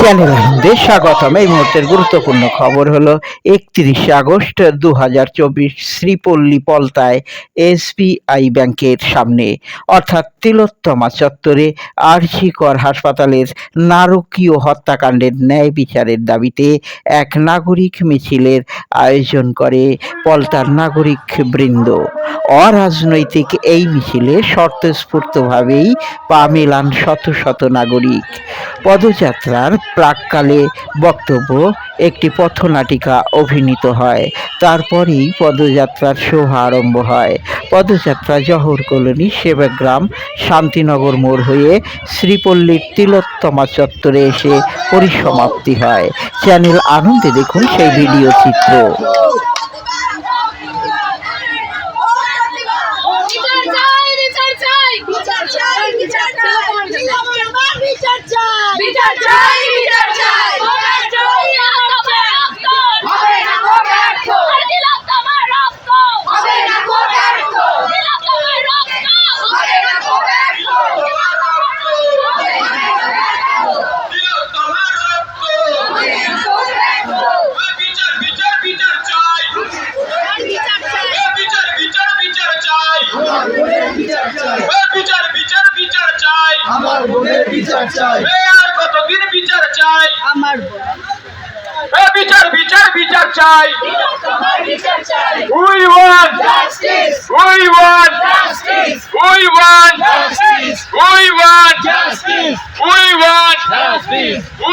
Channel আনন্দে স্বাগতম। এই মুহূর্তের গুরুত্বপূর্ণ খবর হলো, একত্রিশে আগস্ট দু হাজার চব্বিশ শ্রীপল্লী পলতায় এসবিআই ব্যাংকের সামনে, অর্থাৎ তিলোত্তমা চত্বরে আরজি কর হাসপাতালের নারকীয় হত্যাকাণ্ডের ন্যায় বিচারের দাবিতে এক নাগরিক মিছিলের আয়োজন করে পলতার নাগরিক বৃন্দ। অরাজনৈতিক এই মিছিলে স্বতঃস্ফূর্তভাবেই পা মেলান শত শত নাগরিক। পদযাত্রার প্রাককালে বক্তব্য, একটি পথনাটিকা অভিনীত হয়। তারপরেই পদযাত্রার শোভা আরম্ভ হয়। পদযাত্রা জহর কলোনি সেবাগ্রাম শান্তিনগর মোড় হয়ে শ্রীপল্লীর তিলোত্তমা চত্বরে এসে পরিসমাপ্তি হয়। চ্যানেল আনন্দে দেখুন সেই ভিডিও চিত্র। বিচার চাই বিচার চাই, বিচার আমার বোনের বিচার চাই আমার এ বিচার বিচার বিচার চাই তোমার বিচার চাই we want Justice! We want Justice! We want Justice! We want justice we want justice we want